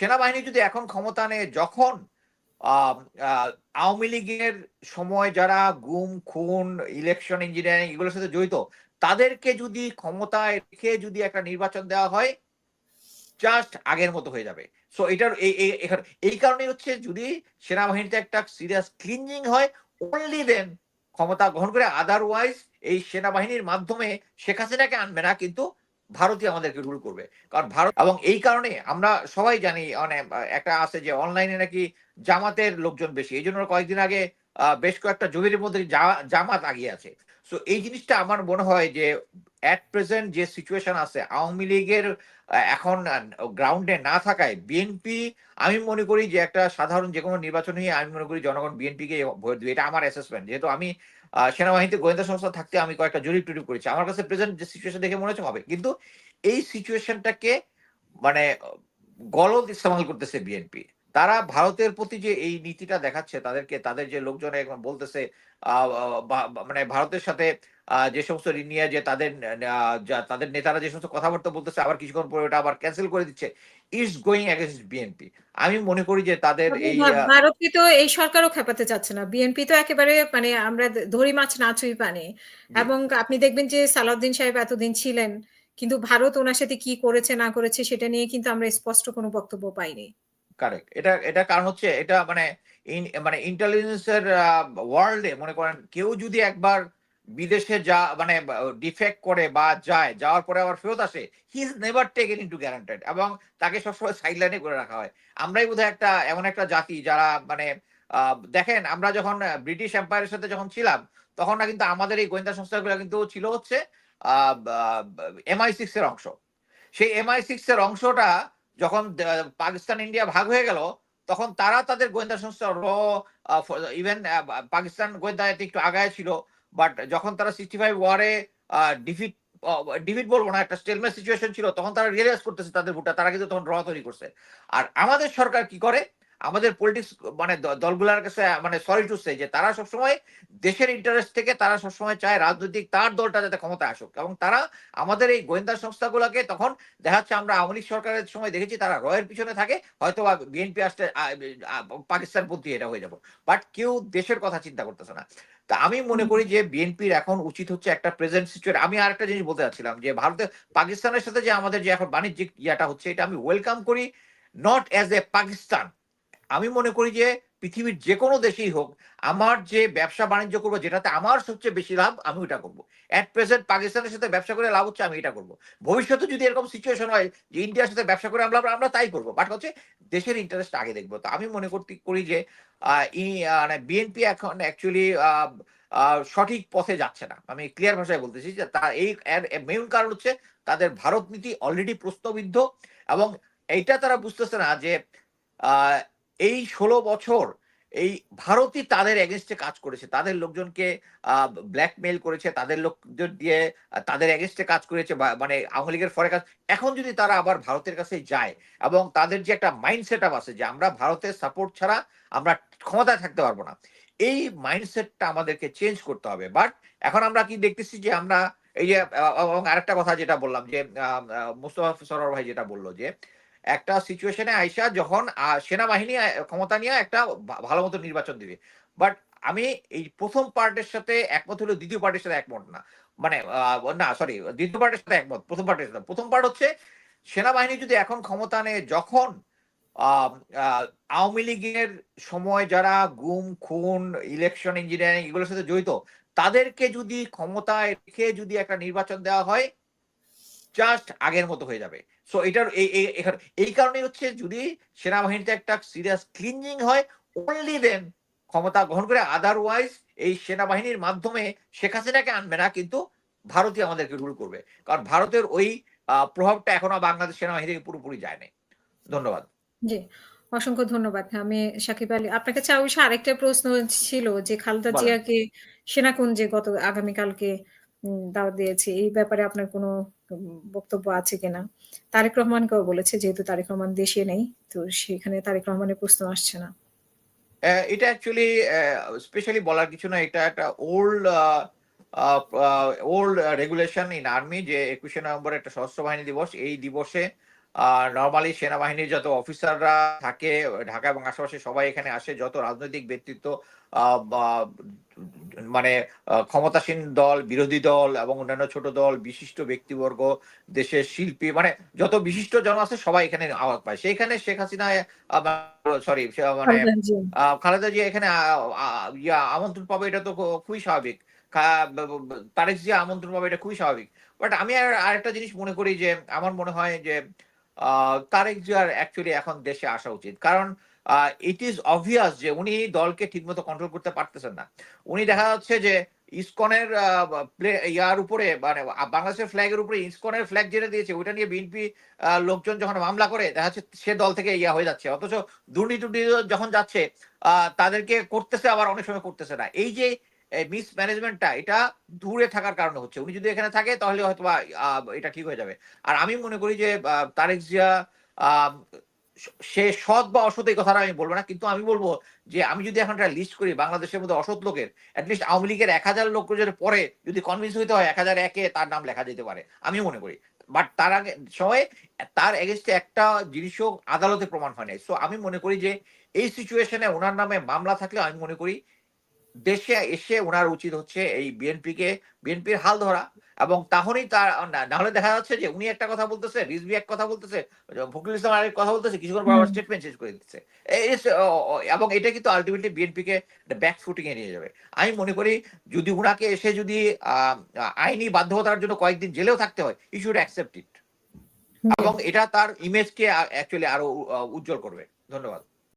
সেনাবাহিনী যদি এখন ক্ষমতা নেয়, যখন আওয়ামী লীগের সময় যারা গুম, খুন ইলেকশন ইঞ্জিনিয়ারিং এগুলোর সাথে জড়িত, তাদেরকে যদি ক্ষমতায় রেখে যদি একটা নির্বাচন দেওয়া হয় জাস্ট আগের মতো হয়ে যাবে। সো এটার এই কারণে হচ্ছে যদি সেনাবাহিনীতে একটা সিরিয়াস ক্লিনজিং হয় অনলি দেন ক্ষমতা গ্রহণ করে আদারওয়াইজ এই সেনাবাহিনীর মাধ্যমে শেখ হাসিনাকে আনবে না, কিন্তু ভারতই আমাদেরকে রুল করবে। কারণ ভারত এবং এই কারণে আমরা সবাই জানি মানে একটা আছে যে অনলাইনে নাকি জামাতের লোকজন বেশি। এই জন্য কয়েকদিন আগে বেশ কয়েকটা জমির মধ্যে জামাত আগিয়ে আছে। সো এই জিনিসটা আমার মনে হয় যে অ্যাট প্রেজেন্ট যে সিচুয়েশন আছে, আওয়ামী লীগের এখন গ্রাউন্ডে না থাকায় বিএনপি আমি মনে করি যে একটা সাধারণ যে কোনো নির্বাচনে আমি মনে করি জনগণ বিএনপি কে ভোট দিবে। এটা আমার অ্যাসেসমেন্ট যেহেতু আমি সেনাবাহিনীতে গোয়েন্দা সংস্থা থাকতে আমি কয়েকটা জরিপ টরিপ করেছি। আমার কাছে প্রেজেন্ট যে সিচুয়েশন দেখে মনে হচ্ছে হবে কিন্তু এই সিচুয়েশনটাকে মানে গলদ ইস্তেমাল করতেছে বিএনপি তারা ভারতের প্রতি যে এই নীতিটা দেখাচ্ছে তাদেরকে তাদের যে লোকজন এখন বলতেছে মানে ভারতের সাথে যে সমস্ত ঋণ নিয়ে যে তাদের তাদের নেতারা যে সমস্ত কথাবার্তা বলতেছে আবার কিছুক্ষণ পরে ওটা আবার ক্যান্সেল করে দিচ্ছে ইটস গোয়িং এগেনস্ট বিএনপি আমি মনে করি যে তাদের এই ভারতকে তো এই সরকারও খেপাতে চাচ্ছে না। বিএনপি তো একেবারে মানে আমরা ধরি মাছ না ছুঁই পানি। এবং আপনি দেখবেন যে সালাউদ্দিন সাহেব এতদিন ছিলেন কিন্তু ভারত ওনার সাথে কি করেছে না করেছে সেটা নিয়ে কিন্তু আমরা স্পষ্ট কোনো বক্তব্য পাইনি। কারেক্ট এটা এটা কারণ হচ্ছে এটা মানে মানে ইন্টেলিজেন্সের ওয়ার্ল্ডে মনে করেন কেউ যদি একবার বিদেশে যা মানে ডিফেক্ট করে বা যায়, যাওয়ার পরে আবার ফেরত আসে he is never taken into guaranteed এবং তাকে সবসময় সাইডলাইনে করে রাখা হয়। আমরাই বোধহয় একটা, এমন একটা জাতি যারা মানে দেখেন আমরা যখন ব্রিটিশ এম্পায়ারের সাথে যখন ছিলাম, তখন না কিন্তু আমাদের এই গোয়েন্দা সংস্থাগুলো কিন্তু ছিল হচ্ছে এমআই সিক্স এর অংশ। সেই এমআই সিক্স এর অংশটা যখন পাকিস্তান, ইন্ডিয়া ভাগ হয়ে গেল, তখন তারা তাদের গোয়েন্দা সংস্থা র ইভেন পাকিস্তান গোয়েন্দা একটু আগায় ছিল বাট যখন তারা সিক্সটি ফাইভ ওয়ারে ডিফিট ডিফিট বলব না, একটা স্টেলমেন্ট সিচুয়েশন ছিল, তখন তারা রিয়েলাইজ করতেছে তাদের ভোটটা, তারা কিন্তু তখন র তৈরি করছে। আর আমাদের সরকার কি করে? আমাদের পলিটিক্স মানে দলগুলোর কাছে মানে সরি টু সে যে তারা সবসময় দেশের ইন্টারেস্ট থেকে তারা সবসময় চায় রাজনৈতিক তার দলটা যাতে ক্ষমতায় আসুক। এবং তারা আমাদের এই গোয়েন্দা সংস্থাগুলোকে তখন দেখা যাচ্ছে আমরা আওয়ামী লীগ সরকারের সময় দেখেছি তারা রয়ের পিছনে থাকে হয়তো বিএনপি আসতে পাকিস্তান পন্থী এটা হয়ে যাব। বাট কেউ দেশের কথা চিন্তা করতেছে না। তা আমি মনে করি যে বিএনপির এখন উচিত হচ্ছে একটা প্রেজেন্ট সিচুয়েশন আমি আরেকটা জিনিস বলতে চাচ্ছিলাম যে ভারতে পাকিস্তানের সাথে যে আমাদের যে এখন বাণিজ্যিক ইয়াটা হচ্ছে, এটা আমি ওয়েলকাম করি নট অ্যাজ এ পাকিস্তান আমি মনে করি যে পৃথিবীর যে কোনো দেশেই হোক, আমার যে ব্যবসা বাণিজ্য করব, যেটাতে আমার সবচেয়ে বেশি লাভ, আমি ওটা করব। অ্যাট প্রেজেন্ট পাকিস্তানের সাথে ব্যবসা করে লাভ হচ্ছে, আমি এটা করব। ভবিষ্যতে যদি এরকম সিচুয়েশন হয় যে ইন্ডিয়ার সাথে ব্যবসা করে আমরা আমরা তাই করব। বাট হচ্ছে দেশের ইন্টারেস্ট আগে দেখব। তো আমি মনে করতে করি যে ই- মানে বিএনপি এখন অ্যাকচুয়ালি সঠিক পথে যাচ্ছে না। আমি ক্লিয়ার ভাষায় বলতেছি যে তার এই মেইন কারণ হচ্ছে তাদের ভারত নীতি অলরেডি প্রশ্নবিদ্ধ এবং এইটা তারা বুঝতেছে না যে এই ষোলো বছর এই ভারতই তাদের এগেনস্টে কাজ করেছে। তাদের লোকজনকে ব্ল্যাকমেইল করেছে, তাদের লোকজন দিয়ে তাদের এগেনস্টে কাজ করেছে মানে আওয়ামী লীগের ফরে কাজ এখন যদি তারা আবার ভারতের কাছে যায় এবং তাদের যে একটা মাইন্ড সেট আপ আছে যে আমরা ভারতের সাপোর্ট ছাড়া আমরা ক্ষমতায় থাকতে পারব না, এই মাইন্ডসেটটা আমাদেরকে চেঞ্জ করতে হবে। বাট এখন আমরা কি দেখতেছি যে আমরা এই যে, এবং আরেকটা কথা যেটা বললাম যে মুস্তফা সরোয়ার ভাই যেটা বলল যে একটা সিচুয়েশনে আইসা যখন সেনাবাহিনী ক্ষমতা নিয়ে একটা ভালো মতো নির্বাচন দিবে। বাট আমি এই প্রথম পার্টের সাথে একমত হলো দ্বিতীয় পার্টের সাথে একমত না। মানে না সরি দ্বিতীয় পার্টের সাথে একমত, প্রথম পার্টের সাথে। প্রথম পার্ট হচ্ছে, সেনাবাহিনী যদি এখন ক্ষমতা নেয়, যখন আওয়ামী লীগের সময় যারা গুম, খুন ইলেকশন ইঞ্জিনিয়ারিং এগুলোর সাথে জড়িত, তাদেরকে যদি ক্ষমতায় রেখে যদি একটা নির্বাচন দেওয়া হয় জাস্ট আগের মতো হয়ে যাবে। সো এটার এই কারণে হচ্ছে যদি সেনাবাহিনীতে একটা সিরিয়াস ক্লিনজিং হয় অনলি দেন ক্ষমতা গ্রহণ করে আদারওয়াইজ এই সেনাবাহিনীর মাধ্যমে শেখ হাসিনাকে আনবে না কিন্তু ভারতই আমাদেরকে রুল করবে। কারণ ভারতের ওই প্রভাবটা এখনও বাংলাদেশ সেনাবাহিনী থেকে পুরোপুরি যায় নাই। ধন্যবাদ। জি অসংখ্য ধন্যবাদ। আমি সাকিব আলী আপনার কাছে অবশ্য আরেকটা প্রশ্ন ছিল যে খালেদা। জিয়াকে সেনাকুঞ্জে গত আগামীকালকে দাওয়াত দিয়েছে। এই ব্যাপারে আপনার কোনো বক্তব্য আছে কিনা? তারেক রহমানকেও বলেছে, যেহেতু তারেক রহমান দেশে নেই, তো সেখানে তারেক রহমানের প্রশ্ন আসছে না। এটা অ্যাকচুয়ালি স্পেশালি বলার কিছু না। এটা একটা old old regulation in army যে একুশে নভেম্বর একটা সশস্ত্র বাহিনী দিবস। এই দিবসে নর্মালি সেনাবাহিনীর যত অফিসাররা থাকে, ঢাকা এবং আশেপাশে সবাই এখানে আসে, যত রাজনৈতিক ব্যক্তিত্ব মানে ক্ষমতাসীন দল বিরোধী দল এবং অন্যান্য ছোট দল বিশিষ্ট ব্যক্তিবর্গ দেশের শিল্পী মানে যত বিশিষ্ট জন আছে সবাই এখানে আওয়াজ পায়। সেইখানে শেখ হাসিনা সরি মানে খালেদা জিয়া। এখানে ইয়া আমন্ত্রণ পাবে এটা তো খুবই স্বাভাবিক। তারেক জিয়া আমন্ত্রণ পাবে এটা খুবই স্বাভাবিক। বাট আমি আর আরেকটা জিনিস মনে করি যে আমার মনে হয় যে আহ, তারেক জিয়ার অ্যাকচুয়ালি এখন দেশে আসা উচিত। কারণ ইট ইজ অবভিয়াস যে উনি দলকে ঠিকমতো কন্ট্রোল করতে পারতেছেন না। উনি দেখা যাচ্ছে যে ইসকনের প্লে ইয়ার উপরে মানে বাংলাদেশের ফ্ল্যাগের উপরে ইসকনের ফ্ল্যাগ যেটা দিয়েছে, ওইটা নিয়ে বিএনপি লোকজন যখন মামলা করে, দেখা যাচ্ছে সে দল থেকে ইয়া হয়ে যাচ্ছে। অথচ দুর্নীতি যখন যাচ্ছে তাদেরকে করতেছে আবার অনেক সময় করতেছে না। এই যে মিস ম্যানেজমেন্টটা এটা দূরে থাকার কারণে হচ্ছে। উনি যদি এখানে থাকে, তাহলে হয়তো এটা ঠিক হয়ে যাবে। আর আমি মনে করি যে তারেক জিয়া সে সৎ বা অসৎ এই কথাটা আমি বলব না, কিন্তু আমি বলব যে আমি যদি এখন একটা লিস্ট করি বাংলাদেশের মধ্যে অসৎ লোকের অ্যাটলিস্ট আওয়ামী লীগের এক হাজার লোক পরে যদি কনভিন্স হইতে হয় এক হাজার একে তার নাম লেখা যেতে পারে আমি মনে করি। বাট তার আগে সময় তার এগেনস্টে একটা জিনিসও আদালতে প্রমাণ হয় নাই। সো আমি মনে করি যে এই সিচুয়েশনে ওনার নামে মামলা থাকলে আমি মনে করি, দেশে এসে ওনার উচিত হচ্ছে এই বিএনপিকে বিএনপির হাল ধরা। এবং তাহলেই তার না- হলে দেখা যাচ্ছে যে উনি একটা কথা বলতেছে রিজভি এক কথা বলতেছে ফখরুল ইসলাম আরেক কথা বলতেছে কিছুক্ষণ পর হুম। স্টেটমেন্ট চেঞ্জ করে দিচ্ছে। এবং এটা কিন্তু আলটিমেটলি বিএনপি কে ব্যাক ফুটিং এ নিয়ে যাবে। আমি মনে করি যদি উনাকে এসে যদি আহ, আইনি বাধ্যতার জন্য কয়েকদিন জেলেও থাকতে হয় ইউ শুড অ্যাকসেপ্ট ইট এবং এটা তার ইমেজকে অ্যাকচুয়ালি আরও উজ্জ্বল করবে। ধন্যবাদ।